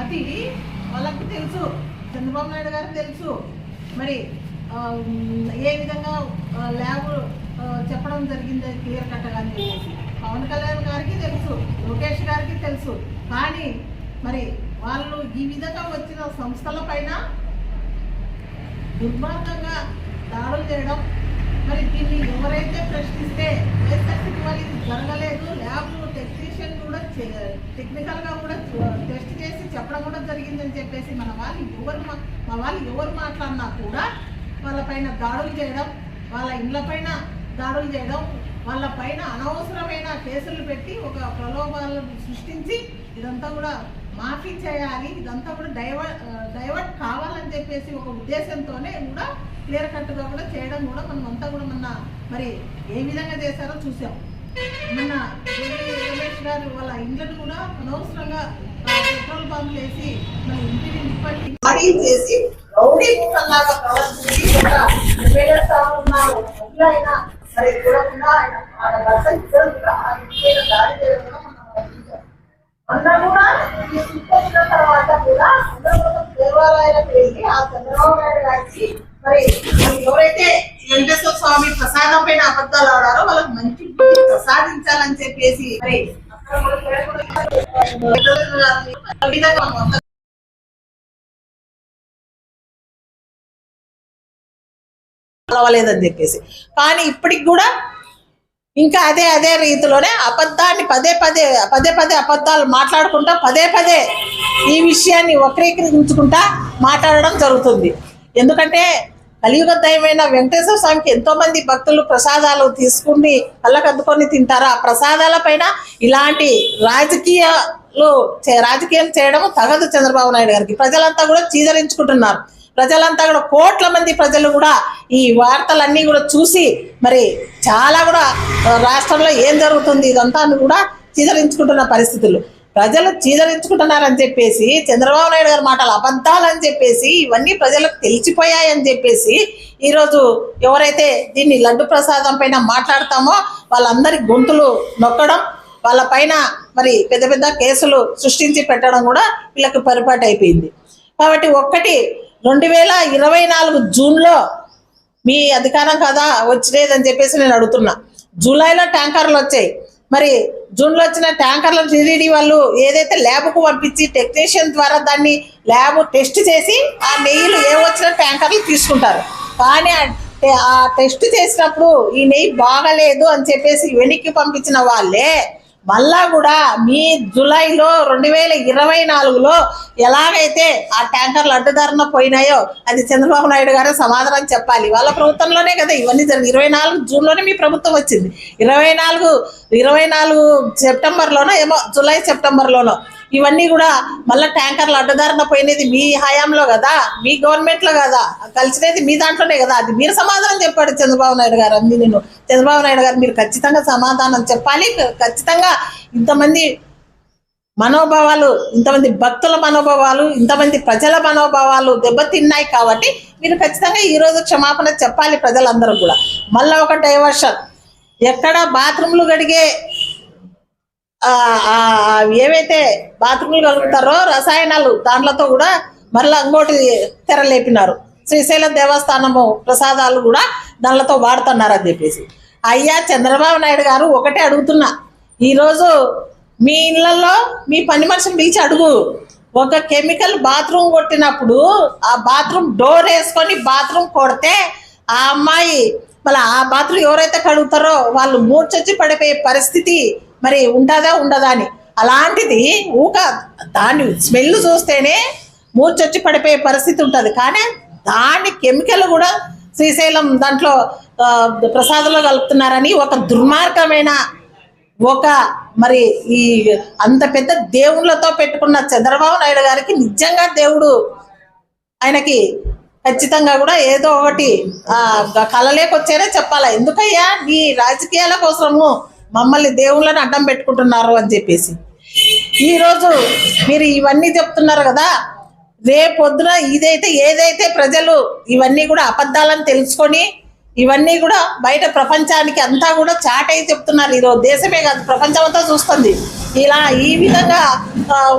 అది వాళ్ళకి తెలుసు. చంద్రబాబు నాయుడు గారికి తెలుసు. మరి ఏ విధంగా ల్యాబ్ చెప్పడం జరిగింది క్లియర్ కట్టగా అని చెప్పేసి. పవన్ కళ్యాణ్ గారికి తెలుసు. లోకేష్ గారికి తెలుసు. కానీ మరి వాళ్ళు ఈ విధంగా వచ్చిన సంస్థల పైన దుర్మార్గంగా దాడులు చేయడం మరి దీన్ని ఎవరైతే ప్రశ్నిస్తే వైఎస్ఆర్సీపీ వాళ్ళు ఇది జరగలేదు. ల్యాబ్ టెక్నీషియన్ టెక్నికల్గా కూడా టెస్ట్ చేసి చెప్పడం కూడా జరిగిందని చెప్పేసి మన వాళ్ళు ఎవరు మా వాళ్ళు ఎవరు మాట్లాడినా కూడా వాళ్ళపైన దాడులు చేయడం వాళ్ళ ఇళ్ళపైన దాడులు చేయడం వాళ్ళ పైన అనవసరమైన కేసులు పెట్టి ఒక ప్రలోభాలను సృష్టించి ఇదంతా కూడా మాఫీ చేయాలి ఇదంతా కూడా డైవర్ట్ డైవర్ట్ కావాలని చెప్పేసి ఒక ఉద్దేశంతోనే కూడా క్లియర్ కట్గా కూడా చేయడం కూడా మనం అంతా కూడా మొన్న మరి ఏ విధంగా చేశారో చూసాం మొన్న గారు వాళ్ళ ఇండ్లను కూడా అనవసరంగా ఆ, పెట్రోల్ పంప్ వేసి మన ఇంటిని నిప్పటి దాడి చేసి రౌడీ కుక్కల్లాగా ప్రవర్తించి ఒక నివేదిస్తా ఉన్న మహిళైనా మరి చూడకుండా ఆయన ఆయన భర్త ఇద్దరు కూడా ఆ ఇంటి దాడి చేయడం కూడా కూడా ఈ సుట్టు తర్వాత కూడా అందరూ కూడా దేవాలయాలకు వెళ్ళి ఆ చంద్రబాబు నాయుడు గారికి మరి మరి ఎవరైతే వెంకటేశ్వర స్వామి ప్రసాదం పైన అబద్ధాలు ఆడారో వాళ్ళకి మంచి ప్రసాదించాలని చెప్పేసి మరి కలవలేదని చెప్పేసి. కానీ ఇప్పటికి కూడా ఇంకా అదే అదే రీతిలోనే అబద్ధాన్ని పదే పదే పదే పదే అబద్ధాలు మాట్లాడుకుంటా పదే పదే ఈ విషయాన్ని వక్రీకరించుకుంటా మాట్లాడడం జరుగుతుంది. ఎందుకంటే కలియుగ దైవమైన వెంకటేశ్వర స్వామికి ఎంతో మంది భక్తులు ప్రసాదాలు తీసుకుని కళ్ళకద్దుకొని తింటారు. ఆ ప్రసాదాల పైన ఇలాంటి రాజకీయాలు చే- రాజకీయం చేయడం తగదు చంద్రబాబు నాయుడు గారికి. ప్రజలంతా కూడా చీదరించుకుంటున్నారు. ప్రజలంతా కూడా కోట్ల మంది ప్రజలు కూడా ఈ వార్తలన్నీ కూడా చూసి మరి చాలా కూడా రాష్ట్రంలో ఏం జరుగుతుంది ఇదంతా కూడా చీదరించుకుంటున్న పరిస్థితులు. ప్రజలు చీదరించుకుంటున్నారని చెప్పేసి చంద్రబాబు నాయుడు గారి మాటలు అబద్ధాలని చెప్పేసి ఇవన్నీ ప్రజలకు తెలిసిపోయాయని చెప్పేసి ఈరోజు ఎవరైతే దీన్ని లడ్డు ప్రసాదం పైన మాట్లాడతామో వాళ్ళందరి గొంతులు నొక్కడం వాళ్ళ పైన మరి పెద్ద పెద్ద కేసులు సృష్టించి పెట్టడం కూడా వీళ్ళకి పొరపాటు అయిపోయింది. కాబట్టి ఒక్కటి రెండు వేల ఇరవై నాలుగు జూన్లో మీ అధికారం కదా వచ్చలేదని చెప్పేసి నేను అడుగుతున్నా. జూలైలో ట్యాంకర్లు వచ్చాయి. మరి జూన్లో వచ్చిన ట్యాంకర్లు టీడీడీ వాళ్ళు ఏదైతే ల్యాబ్కు పంపించి టెక్నీషియన్ ద్వారా దాన్ని ల్యాబ్ టెస్ట్ చేసి ఆ నెయ్యిలు ఏ ట్యాంకర్లు తీసుకుంటారు. కానీ ఆ ఆ టెస్ట్ చేసినప్పుడు ఈ నెయ్యి బాగలేదు అని చెప్పేసి వెనక్కి పంపించిన వాళ్ళే మళ్ళా కూడా మీ జూలైలో రెండు వేల ఇరవై నాలుగులో ఎలాగైతే ఆ ట్యాంకర్లు అడ్డుదారిన పోయినాయో అది చంద్రబాబు నాయుడు గారే సమాధానం చెప్పాలి. వాళ్ళ ప్రభుత్వంలోనే కదా ఇవన్నీ జరిగింది ఇరవై నాలుగు జూన్లోనే మీ ప్రభుత్వం వచ్చింది. ఇరవై నాలుగు ఇరవై నాలుగు సెప్టెంబర్లోనో ఏమో జూలై సెప్టెంబర్లోనో ఇవన్నీ కూడా మళ్ళీ ట్యాంకర్లు అడ్డదారిన పోయినది మీ హయాంలో కదా? మీ గవర్నమెంట్లో కదా? కలిసినది మీ దాంట్లోనే కదా? అది మీరు సమాధానం చెప్పాడు చంద్రబాబు నాయుడు గారు అంది నేను చంద్రబాబు నాయుడు గారు మీరు ఖచ్చితంగా సమాధానం చెప్పాలి ఖచ్చితంగా ఇంతమంది మనోభావాలు ఇంతమంది భక్తుల మనోభావాలు ఇంతమంది ప్రజల మనోభావాలు దెబ్బతిన్నాయి కాబట్టి మీరు ఖచ్చితంగా ఈ రోజు క్షమాపణ చెప్పాలి ప్రజలందరూ కూడా. మళ్ళీ ఒక డైవర్షన్. ఎక్కడ బాత్రూమ్లు గడిగే ఏవైతే బాత్రూమ్లు కలుగుతారో రసాయనాలు దాంట్లతో కూడా మరలా ఇంకోటి తెరలేపినారు. శ్రీశైలం దేవస్థానము ప్రసాదాలు కూడా దాంట్లతో వాడుతున్నారు అని చెప్పేసి. అయ్యా చంద్రబాబు నాయుడు గారు ఒకటే అడుగుతున్నా. ఈరోజు మీ ఇళ్ళలో మీ పని మనిషిని పిలిచి అడుగు. ఒక కెమికల్ బాత్రూమ్ కొట్టినప్పుడు ఆ బాత్రూమ్ డోర్ వేసుకొని బాత్రూమ్ కొడితే ఆ అమ్మాయి మళ్ళీ ఆ బాత్రూమ్ ఎవరైతే కడుగుతారో వాళ్ళు మూర్చొచ్చి పడిపోయే పరిస్థితి మరి ఉంటుందా ఉండదా అని. అలాంటిది ఊక దాన్ని స్మెల్ చూస్తేనే మూర్చొచ్చి పడిపోయే పరిస్థితి ఉంటుంది. కానీ దాన్ని కెమికల్ కూడా శ్రీశైలం దాంట్లో ప్రసాదంలో కలుపుతున్నారని ఒక దుర్మార్గమైన ఒక మరి ఈ అంత పెద్ద దేవుళ్ళతో పెట్టుకున్న చంద్రబాబు నాయుడు గారికి నిజంగా దేవుడు ఆయనకి ఖచ్చితంగా కూడా ఏదో ఒకటి ఆ, కలలేకొచ్చేనే చెప్పాలా? ఎందుకయ్యా? నీ రాజకీయాల కోసము మమ్మల్ని దేవుళ్ళని అడ్డం పెట్టుకుంటున్నారు అని చెప్పేసి. ఈరోజు మీరు ఇవన్నీ చెప్తున్నారు కదా రేపొద్దున ఇదైతే ఏదైతే ప్రజలు ఇవన్నీ కూడా అబద్ధాలని తెలుసుకొని ఇవన్నీ కూడా బయట ప్రపంచానికి అంతా కూడా చాటై చెప్తున్నారు. ఈరోజు దేశమే కాదు ప్రపంచం అంతా చూస్తుంది. ఇలా ఈ విధంగా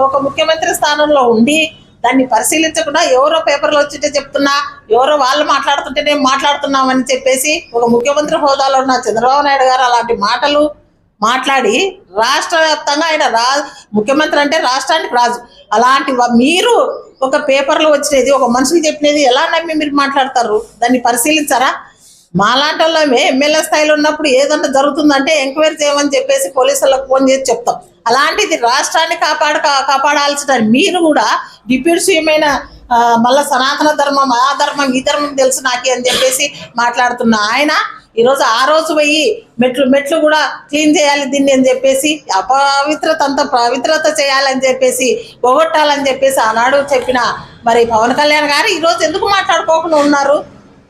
ఒక ముఖ్యమంత్రి స్థానంలో ఉండి దాన్ని పరిశీలించకుండా ఎవరో పేపర్లో వచ్చింటే చెప్తున్నా ఎవరో వాళ్ళు మాట్లాడుతుంటే నేను మాట్లాడుతున్నామని చెప్పేసి ఒక ముఖ్యమంత్రి హోదాలో ఉన్న చంద్రబాబు నాయుడు గారు అలాంటి మాటలు మాట్లాడి రాష్ట్ర వ్యాప్తంగా ఆయన రా ముఖ్యమంత్రి అంటే రాష్ట్రానికి రాజు. అలాంటి మీరు ఒక పేపర్లో వచ్చినది ఒక మనిషికి చెప్పినది ఎలా నమ్మి మీరు మాట్లాడతారు? దాన్ని పరిశీలించారా? మాలాంటి వాళ్ళమే ఎమ్మెల్యే స్థాయిలో ఉన్నప్పుడు ఏదన్నా జరుగుతుందంటే ఎంక్వైరీ చేయమని చెప్పేసి పోలీసులకు ఫోన్ చేసి చెప్తాం. అలాంటిది రాష్ట్రాన్ని కాపాడ కాపాడాల్సిన మీరు కూడా డిప్యూటీ సీఎం అయిన మళ్ళా సనాతన ధర్మం ఆ ధర్మం ఈ ధర్మం తెలుసు నాకే అని చెప్పేసి మాట్లాడుతున్న ఆయన ఈరోజు ఆ రోజు పోయి మెట్లు మెట్లు కూడా క్లీన్ చేయాలి దీన్ని అని చెప్పేసి అపవిత్రత అంతా పవిత్రత చేయాలని చెప్పేసి పోగొట్టాలని చెప్పేసి ఆనాడు చెప్పిన మరి పవన్ కళ్యాణ్ గారు ఈరోజు ఎందుకు మాట్లాడుకోకుండా ఉన్నారు?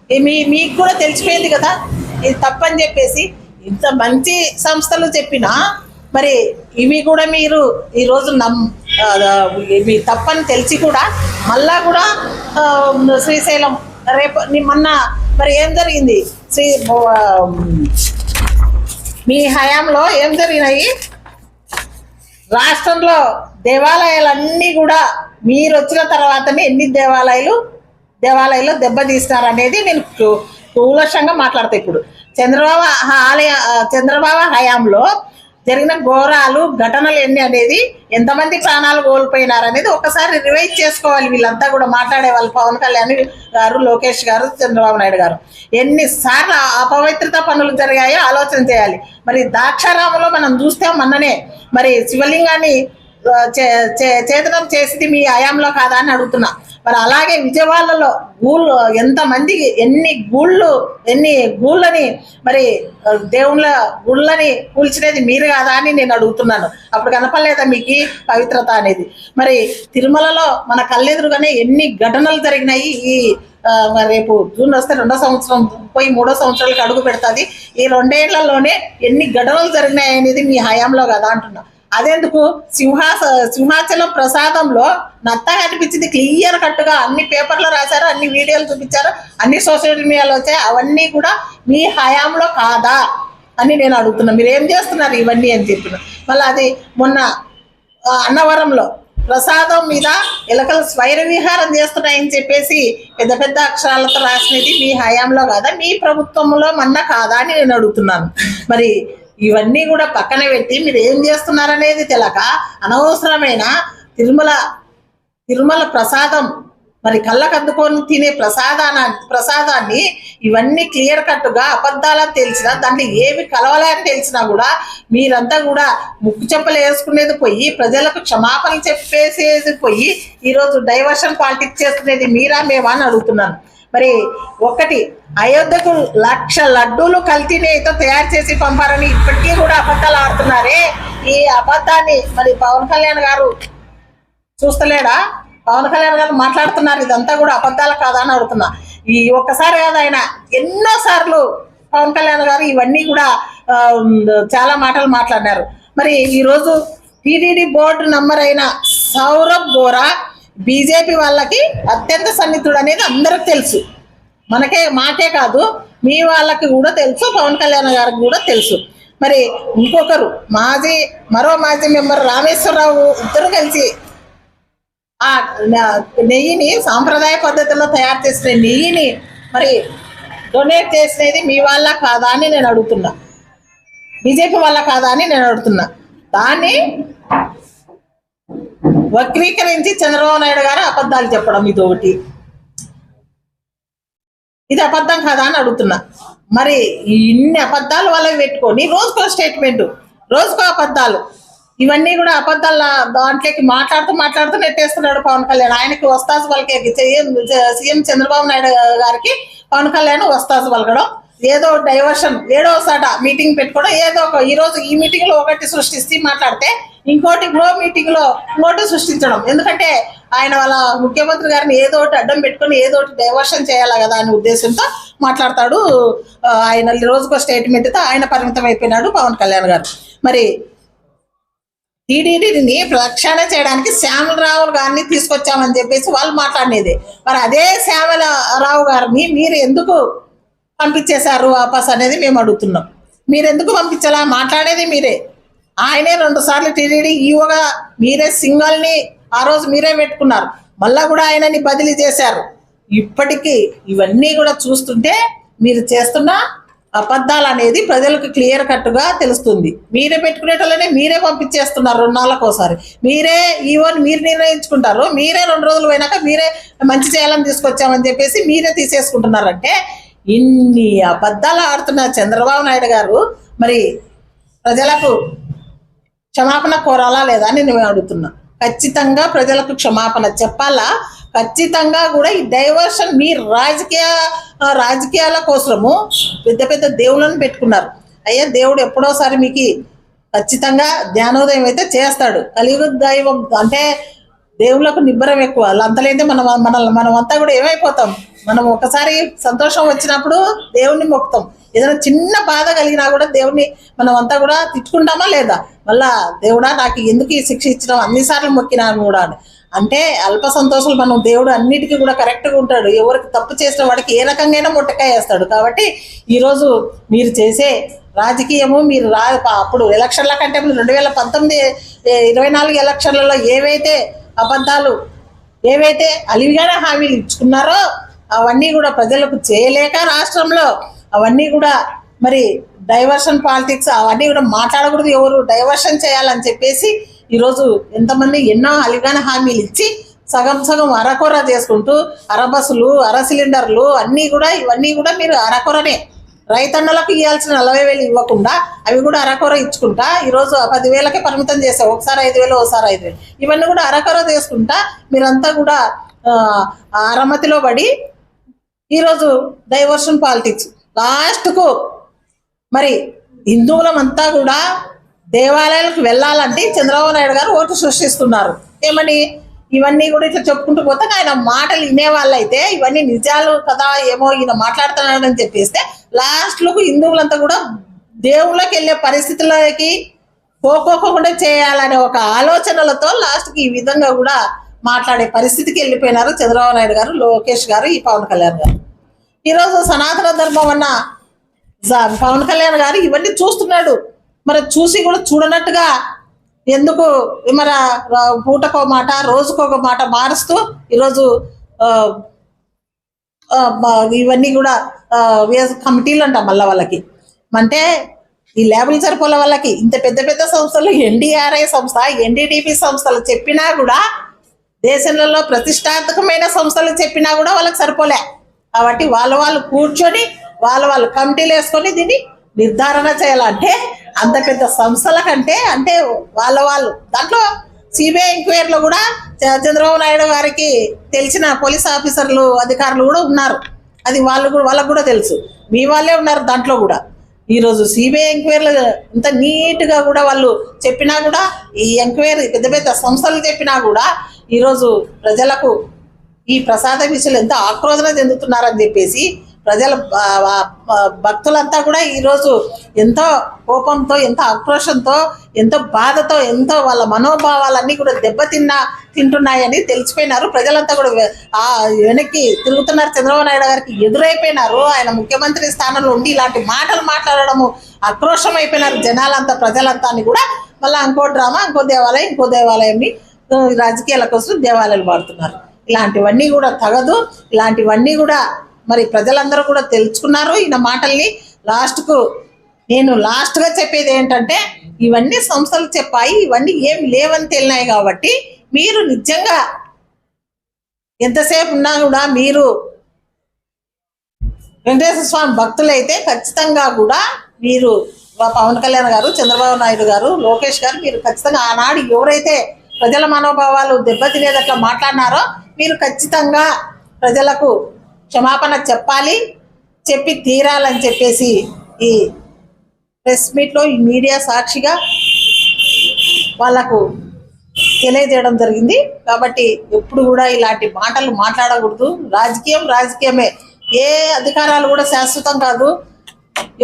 మీ మీకు కూడా తెలిసిపోయింది కదా? ఇది తప్పని చెప్పేసి ఇంత మంచి సంస్థలు చెప్పినా మరి ఇవి కూడా మీరు ఈరోజు నమ్ మీ ఇవి తప్పని తెలిసి కూడా మళ్ళా కూడా శ్రీశైలం రేపు ని- మొన్న మరి ఏం జరిగింది? శ్రీ మీ హయాంలో ఏం జరిగినాయి? రాష్ట్రంలో దేవాలయాలన్నీ కూడా మీరు వచ్చిన తర్వాతనే ఎన్ని దేవాలయాలు దేవాలయాలు దెబ్బతీస్తారు అనేది నేను కూలక్షంగా మాట్లాడతా ఇప్పుడు. చంద్రబాబు ఆలయ చంద్రబాబు హయాంలో జరిగిన ఘోరాలు ఘటనలు ఎన్ని అనేది ఎంతమంది ప్రాణాలు కోల్పోయినారు అనేది ఒకసారి రివైజ్ చేసుకోవాలి వీళ్ళంతా కూడా మాట్లాడే వాళ్ళు పవన్ కళ్యాణ్ గారు లోకేష్ గారు చంద్రబాబు నాయుడు గారు. ఎన్నిసార్లు అపవిత్రత పనులు జరిగాయో ఆలోచన చేయాలి. మరి ద్రాక్షారాములో మనం చూస్తే మొన్ననే మరి శివలింగాన్ని చేతనం చేసింది మీ హయాంలో కాదా అని అడుగుతున్నా. మరి అలాగే విజయవాడలో గూళ్ళు ఎంతమంది ఎన్ని గూళ్ళు ఎన్ని గూళ్ళని మరి దేవుళ్ళ గుళ్ళని కూల్చినది మీరు కాదా అని నేను అడుగుతున్నాను. అప్పుడు కనపడలేదా మీకు పవిత్రత అనేది? మరి తిరుమలలో మన కళ్ళెదురుగానే ఎన్ని ఘటనలు జరిగినాయి ఈ మరి రేపు జూన్ వస్తే రెండో సంవత్సరం పోయి మూడో సంవత్సరాలకు అడుగు పెడుతుంది. ఈ రెండేళ్ళలోనే ఎన్ని ఘటనలు జరిగినాయి అనేది మీ హయాంలో కదా అంటున్నా. అదెందుకు? సింహాస సింహాచలం ప్రసాదంలో నత్త అనిపించింది క్లియర్ కట్టుగా అన్ని పేపర్లో రాశారు అన్ని వీడియోలు చూపించారు అన్ని సోషల్ మీడియాలో వచ్చాయి అవన్నీ కూడా మీ హయాంలో కాదా అని నేను అడుగుతున్నా. మీరు ఏం చేస్తున్నారు ఇవన్నీ అని చెప్పిన మళ్ళీ అది మొన్న అన్నవరంలో ప్రసాదం మీద ఎలకలు స్వైర విహారం చేస్తున్నాయని చెప్పేసి పెద్ద పెద్ద అక్షరాలతో రాసినది మీ హయాంలో కాదా మీ ప్రభుత్వంలో మన్న కాదా అని నేను అడుగుతున్నాను. మరి ఇవన్నీ కూడా పక్కన పెట్టి మీరు ఏం చేస్తున్నారనేది తెలక అనవసరమైన తిరుమల తిరుమల ప్రసాదం మరి కళ్ళకు అందుకొని తినే ప్రసాదాన ప్రసాదాన్ని ఇవన్నీ క్లియర్ కట్గా అబద్ధాలని తెలిసినా దాంట్లో ఏవి కలవలేని తెలిసినా కూడా మీరంతా కూడా ముక్కు చెప్పులు వేసుకునేది పోయి ప్రజలకు క్షమాపణలు చెప్పేసేది పోయి ఈరోజు డైవర్షన్ పాలిటిక్స్ చేస్తున్నది మీరా మేమా అని అడుగుతున్నాను. మరి ఒకటి అయోధ్యకు లక్ష లడ్డూలు కల్తీ నెయ్యితో తయారు చేసి పంపారని ఇప్పటికీ కూడా అబద్ధాలు ఆడుతున్నారే. ఈ అబద్ధాన్ని మరి పవన్ కళ్యాణ్ గారు చూస్తలేడా? పవన్ కళ్యాణ్ గారు మాట్లాడుతున్నారు ఇదంతా కూడా అబద్ధాలు కాదా అని అడుగుతున్నా. ఈ ఒక్కసారి కాదు ఆయన ఎన్నోసార్లు పవన్ కళ్యాణ్ గారు ఇవన్నీ కూడా చాలా మాటలు మాట్లాడినారు. మరి ఈరోజు టీడీడీ బోర్డు నంబర్ అయిన సౌరభ్ బోరా బీజేపీ వాళ్ళకి అత్యంత సన్నిహితుడు అనేది అందరికి తెలుసు. మనకే మాకే కాదు మీ వాళ్ళకి కూడా తెలుసు పవన్ కళ్యాణ్ గారికి కూడా తెలుసు. మరి ఇంకొకరు మాజీ మరో మాజీ మెంబర్ రామేశ్వరరావు ఇద్దరు కలిసి ఆ నెయ్యిని సాంప్రదాయ పద్ధతిలో తయారు చేసిన నెయ్యిని మరి డొనేట్ చేసినది మీ వాళ్ళ కాదా అని నేను అడుగుతున్నా. బీజేపీ వాళ్ళ కాదా అని నేను అడుగుతున్నా. దాన్ని వక్రీకరించి చంద్రబాబు నాయుడు గారు అబద్ధాలు చెప్పడం ఇది ఒకటి ఇది అబద్ధం కదా అని అడుగుతున్నా. మరి ఇన్ని అబద్ధాలు వాళ్ళకి పెట్టుకొని రోజుకో స్టేట్మెంట్ రోజుకో అబద్ధాలు. ఇవన్నీ కూడా అబద్ధాల దాంట్లోకి మాట్లాడుతూ మాట్లాడుతూ నెట్టేస్తున్నాడు పవన్ కళ్యాణ్. ఆయనకి వస్తాసు వాళ్ళకి సీఎం చంద్రబాబు నాయుడు గారికి పవన్ కళ్యాణ్ వస్తాసు పలకడం. ఏదో డైవర్షన్ ఏడో సాట మీటింగ్ పెట్టుకోవడం. ఏదో ఒక ఈరోజు ఈ మీటింగ్లో ఒకటి సృష్టిస్తే మాట్లాడితే ఇంకోటి గ్రో మీటింగ్లో ఇంకోటి సృష్టించడం. ఎందుకంటే ఆయన వాళ్ళ ముఖ్యమంత్రి గారిని ఏదో ఒకటి అడ్డం పెట్టుకొని ఏదో ఒకటి డైవర్షన్ చేయాలి కదా అనే ఉద్దేశంతో మాట్లాడతాడు. ఆయన రోజుకో స్టేట్మెంట్తో ఆయన పరిమితం అయిపోయినాడు పవన్ కళ్యాణ్ గారు. మరి టీడీడీని ప్రక్షాళన చేయడానికి శ్యామలరావు గారిని తీసుకొచ్చామని చెప్పేసి వాళ్ళు మాట్లాడినది. మరి అదే శ్యామలరావు గారిని మీరు ఎందుకు పంపించేశారు వాపస్ అనేది మేము అడుగుతున్నాం. మీరు ఎందుకు పంపించాలా? మాట్లాడేది మీరే. ఆయనే రెండు సార్లు టీడీడీ ఈవోగా మీరే సింగల్ని ఆ రోజు మీరే పెట్టుకున్నారు. మళ్ళా కూడా ఆయనని బదిలీ చేశారు. ఇప్పటికీ ఇవన్నీ కూడా చూస్తుంటే మీరు చేస్తున్న అబద్ధాలు అనేది ప్రజలకు క్లియర్ కట్గా తెలుస్తుంది. మీరే పెట్టుకునేటోళ్ళనే మీరే పంపించేస్తున్నారు రెండు నాళ్ళకు ఒకసారి. మీరే ఈవోని మీరు నిర్ణయించుకుంటారు. మీరే రెండు రోజులు పోయినాక మీరే మంచి చేయాలని తీసుకొచ్చామని చెప్పేసి మీరే తీసేసుకుంటున్నారంటే ఇన్ని అబద్ధాలు ఆడుతున్న చంద్రబాబు నాయుడు గారు మరి ప్రజలకు క్షమాపణ కోరాలా లేదా అని నేను అడుగుతున్నా. ఖచ్చితంగా ప్రజలకు క్షమాపణ చెప్పాలా? ఖచ్చితంగా కూడా ఈ డైవర్షన్ మీ రాజకీయ రాజకీయాల కోసము పెద్ద పెద్ద దేవుళ్ళని పెట్టుకున్నారు. అయ్యా దేవుడు ఎప్పుడోసారి మీకు ఖచ్చితంగా జ్ఞానోదయం అయితే చేస్తాడు. కలియుగ దైవం అంటే దేవుళ్ళకు నిబ్బరం ఎక్కువ. అంతలేదే మనం మన మనం అంతా కూడా ఏమైపోతాం? మనం ఒకసారి సంతోషం వచ్చినప్పుడు దేవుణ్ణి మొక్కుతాం. ఏదైనా చిన్న బాధ కలిగినా కూడా దేవుణ్ణి మనం అంతా కూడా తిట్టుకుంటామా లేదా? మళ్ళా దేవుడా నాకు ఎందుకు ఈ శిక్ష ఇచ్చడం అన్నిసార్లు మొక్కినాను కూడా అని. అంటే అల్ప సంతోషాలు మనం దేవుడు అన్నిటికీ కూడా కరెక్ట్గా ఉంటాడు. ఎవరికి తప్పు చేసిన వాడికి ఏ రకంగా ముట్టకాయ వేస్తాడు. కాబట్టి ఈరోజు మీరు చేసే రాజకీయము మీరు రా అప్పుడు ఎలక్షన్ల కంటే రెండు వేల పంతొమ్మిది ఇరవై నాలుగు ఎలక్షన్లలో ఏవైతే అబద్ధాలు ఏవైతే అలివిగానే హామీలు ఇచ్చుకున్నారో అవన్నీ కూడా ప్రజలకు చేయలేక రాష్ట్రంలో అవన్నీ కూడా మరి డైవర్షన్ పాలిటిక్స్ అవన్నీ కూడా మాట్లాడకూడదు ఎవరు. డైవర్షన్ చేయాలని చెప్పేసి ఈరోజు ఎంతమంది ఎన్నో అలిగాన హామీలు ఇచ్చి సగం సగం అరకొర చేసుకుంటూ అర బస్సులు అర సిలిండర్లు అన్నీ కూడా ఇవన్నీ కూడా మీరు అరకొరనే. రైతన్నలకు ఇవ్వాల్సిన నలభై వేలు ఇవ్వకుండా అవి కూడా అరకొర ఇచ్చుకుంటా ఈరోజు పదివేలకే పరిమితం చేసావు ఒకసారి ఐదు వేలు ఒకసారి ఐదు వేలు. ఇవన్నీ కూడా అరకొర చేసుకుంటా మీరంతా కూడా అరమతిలో పడి ఈరోజు డైవర్షన్ పాలిటిక్స్. లాస్ట్కు మరి హిందువులమంతా కూడా దేవాలయాలకు వెళ్ళాలంటే చంద్రబాబు నాయుడు గారు ఓటు సృష్టిస్తున్నారు. ఏమని ఇవన్నీ కూడా ఇట్లా చెప్పుకుంటూ పోతే ఆయన మాటలు వినేవాళ్ళైతే ఇవన్నీ నిజాలు కదా ఏమో ఈయన మాట్లాడుతున్నాడని చెప్పేస్తే లాస్ట్లకు హిందువులంతా కూడా దేవుళ్ళకి వెళ్ళే పరిస్థితులకి పోకోకుండా చేయాలనే ఒక ఆలోచనలతో లాస్ట్కి ఈ విధంగా కూడా మాట్లాడే పరిస్థితికి వెళ్ళిపోయినారు చంద్రబాబు నాయుడు గారు లోకేష్ గారు ఈ పవన్ కళ్యాణ్ గారు. ఈరోజు సనాతన ధర్మం అన్న పవన్ కళ్యాణ్ గారు ఇవన్నీ చూస్తున్నాడు. మరి చూసి కూడా చూడనట్టుగా ఎందుకు మరి పూటకో మాట రోజుకొక మాట మారుస్తూ ఈరోజు ఇవన్నీ కూడా కమిటీలు అంట మళ్ళీ వాళ్ళకి. అంటే ఈ లేబుల్ సరిపోలే వాళ్ళకి. ఇంత పెద్ద పెద్ద సంస్థలు ఎన్డీఆర్ఐ సంస్థ ఎన్డీటీపీ సంస్థలు చెప్పినా కూడా దేశంలో ప్రతిష్టాత్మకమైన సంస్థలు చెప్పినా కూడా వాళ్ళకి సరిపోలే. కాబట్టి వాళ్ళ వాళ్ళు కూర్చొని వాళ్ళ వాళ్ళు కమిటీలు వేసుకొని దీన్ని నిర్ధారణ చేయాలంటే అంత పెద్ద సంస్థల కంటే అంటే వాళ్ళ వాళ్ళు దాంట్లో సిబిఐ ఎంక్వైరీలో కూడా చ- చంద్రబాబు నాయుడు గారికి తెలిసిన పోలీస్ ఆఫీసర్లు అధికారులు కూడా ఉన్నారు. అది వాళ్ళు కూడా వాళ్ళకు కూడా తెలుసు. మీ వాళ్ళే ఉన్నారు దాంట్లో కూడా. ఈరోజు సిబిఐ ఎంక్వైరీలు ఇంత నీట్గా కూడా వాళ్ళు చెప్పినా కూడా ఈ ఎంక్వైరీ పెద్ద పెద్ద సంస్థలు చెప్పినా కూడా ఈరోజు ప్రజలకు ఈ ప్రసాద విషయంలో ఎంత ఆక్రోశన చెందుతున్నారని చెప్పేసి ప్రజల భక్తులంతా కూడా ఈరోజు ఎంతో కోపంతో ఎంతో ఆక్రోషంతో ఎంతో బాధతో ఎంతో వాళ్ళ మనోభావాలన్నీ కూడా దెబ్బతిన్నా తింటున్నాయని తెలిసిపోయినారు. ప్రజలంతా కూడా వెనక్కి తిరుగుతున్నారు. చంద్రబాబు నాయుడు గారికి ఎదురైపోయినారు. ఆయన ముఖ్యమంత్రి స్థానంలో ఉండి ఇలాంటి మాటలు మాట్లాడడము ఆక్రోషం అయిపోయినారు జనాలంతా ప్రజలంతా అని కూడా మళ్ళీ ఇంకో డ్రామా ఇంకో దేవాలయం ఇంకో దేవాలయంని రాజకీయాల కోసం దేవాలయాలు వాడుతున్నారు. ఇలాంటివన్నీ కూడా తగదు. ఇలాంటివన్నీ కూడా మరి ప్రజలందరూ కూడా తెలుసుకున్నారు ఈయన మాటల్ని లాస్ట్కు నేను లాస్ట్గా చెప్పేది ఏంటంటే ఇవన్నీ సంస్థలు చెప్పాయి ఇవన్నీ ఏం లేవని తేలినాయి కాబట్టి మీరు నిజంగా ఎంతసేపు ఉన్నా కూడా మీరు వెంకటేశ్వర స్వామి భక్తులైతే ఖచ్చితంగా కూడా మీరు పవన్ కళ్యాణ్ గారు చంద్రబాబు నాయుడు గారు లోకేష్ గారు మీరు ఖచ్చితంగా ఆనాడు ఎవరైతే ప్రజల మనోభావాలు దెబ్బతినేదట్లా మాట్లాడినారో మీరు ఖచ్చితంగా ప్రజలకు క్షమాపణ చెప్పాలి చెప్పి తీరాలని చెప్పేసి ఈ ప్రెస్ మీట్లో ఈ మీడియా సాక్షిగా వాళ్ళకు తెలియజేయడం జరిగింది. కాబట్టి ఎప్పుడు కూడా ఇలాంటి మాటలు మాట్లాడకూడదు. రాజకీయం రాజకీయమే. ఏ అధికారాలు కూడా శాశ్వతం కాదు.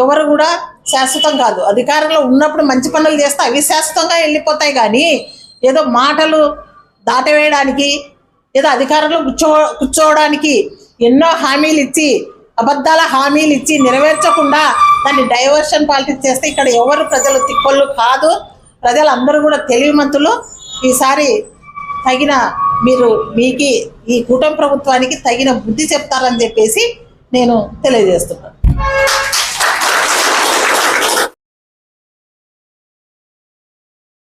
ఎవరు కూడా శాశ్వతం కాదు. అధికారంలో ఉన్నప్పుడు మంచి పనులు చేస్తే అవి శాశ్వతంగా వెళ్ళిపోతాయి కానీ ఏదో మాటలు దాటవేయడానికి ఏదో అధికారంలో కూర్చో కూర్చోవడానికి ఎన్నో హామీలు ఇచ్చి అబద్ధాల హామీలు ఇచ్చి నెరవేర్చకుండా దాన్ని డైవర్షన్ పాలిటిక్స్ చేస్తే ఇక్కడ ఎవరు ప్రజలు తిప్పళ్ళు కాదు. ప్రజలందరూ కూడా తెలివిమంతులు. ఈసారి తగిన మీరు మీకి ఈ కూటమి ప్రభుత్వానికి తగిన బుద్ధి చెప్తారని చెప్పేసి నేను తెలియజేస్తున్నాను.